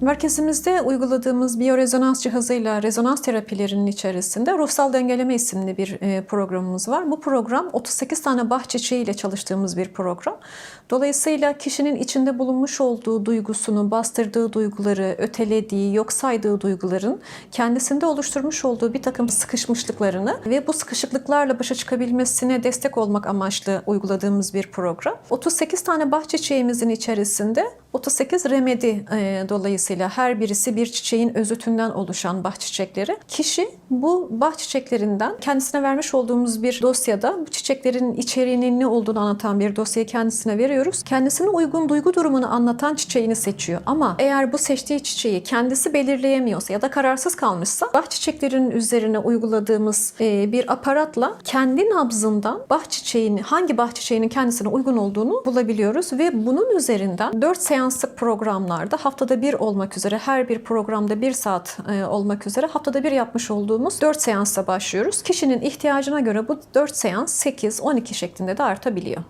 Merkezimizde uyguladığımız biyorezonans cihazıyla rezonans terapilerinin içerisinde ruhsal dengeleme isimli bir e, programımız var. Bu program 38 tane bah ile çalıştığımız bir program. Dolayısıyla kişinin içinde bulunmuş olduğu duygusunu, bastırdığı duyguları, ötelediği, yok saydığı duyguların kendisinde oluşturmuş olduğu bir takım sıkışmışlıklarını ve bu sıkışıklıklarla başa çıkabilmesine destek olmak amaçlı uyguladığımız bir program. 38 tane bah içerisinde 38 remedi e, dolayısıyla her birisi bir çiçeğin özütünden oluşan bah çiçekleri. Kişi bu bah çiçeklerinden kendisine vermiş olduğumuz bir dosyada bu çiçeklerin içeriğinin ne olduğunu anlatan bir dosyayı kendisine veriyoruz. Kendisine uygun duygu durumunu anlatan çiçeğini seçiyor. Ama eğer bu seçtiği çiçeği kendisi belirleyemiyorsa ya da kararsız kalmışsa bah çiçeklerin üzerine uyguladığımız e, bir aparatla kendi nabzından bah çiçeğini hangi bah çiçeğinin kendisine uygun olduğunu bulabiliyoruz ve bunun üzerinden 4 seanslık programlarda haftada bir olmak üzere her bir programda bir saat e, olmak üzere haftada bir yapmış olduğumuz 4 seansla başlıyoruz. Kişinin ihtiyacına göre bu 4 seans 8-12 şeklinde de artabiliyor.